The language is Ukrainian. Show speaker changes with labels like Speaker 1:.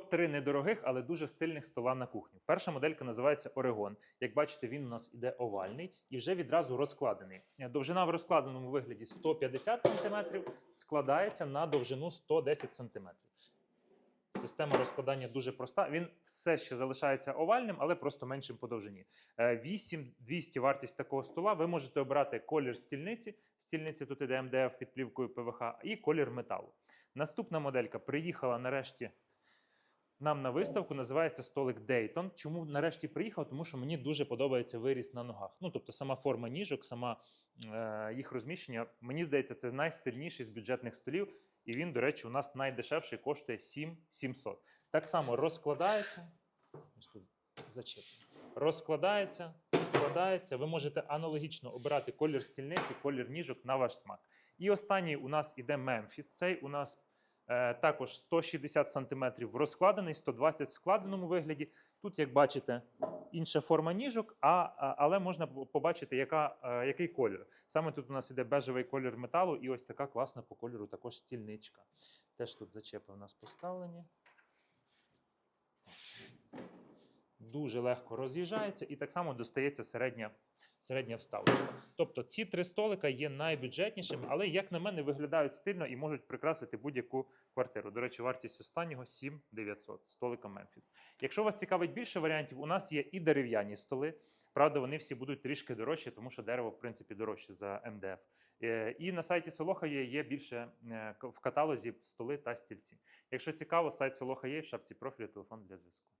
Speaker 1: Топ-3 недорогих, але дуже стильних стола на кухню. Перша моделька називається Орегон. Як бачите, він у нас іде овальний і вже відразу розкладений. Е, Довжина в розкладеному вигляді 150 см, складається на довжину 110 см. Система розкладання дуже проста. Він все ще залишається овальним, але просто меншим по довжині. Е, 8200 вартість такого стола. Ви можете обрати колір стільниці. Стільниці тут іде МДФ під плівкою ПВХ і колір металу. Наступна моделька приїхала нарешті нам на виставку. Називається столик Дейтон. Чому нарешті приїхав? Тому що мені дуже подобається виріс на ногах. Ну тобто, сама форма ніжок, сама е, їх розміщення. Мені здається, це найстильніший з бюджетних столів. І він, до речі, у нас найдешевший коштує 7700. Так само розкладається. Ось тут зачеплено. Розкладається, складається. Ви можете аналогічно обирати колір стільниці, колір ніжок на ваш смак. І останній у нас іде Мемфіс. Цей у нас також 160 см розкладений, 120 в складеному вигляді. Тут, як бачите, інша форма ніжок, а- але можна побачити, яка, е, який колір. Саме тут у нас іде бежевий колір металу, і ось така класна по кольору також стільничка. Теж тут зачепи у нас поставлені. Дуже легко роз'їжджається і так само достається середня, середня вставочка. Тобто ці три столика є найбюджетнішими, але, як на мене, виглядають стильно і можуть прикрасити будь-яку квартиру. До речі, вартість останнього 7900 столика Мемфіс. Якщо вас цікавить більше варіантів, у нас є і дерев'яні столи. Правда, вони всі будуть трішки дорожчі, тому що дерево, в принципі, дорожче за МДФ. Е, І на сайті Солоха є, є більше е, в каталозі столи та стільці. Якщо цікаво, сайт Солоха є в шапці профілю телефон для зв'язку.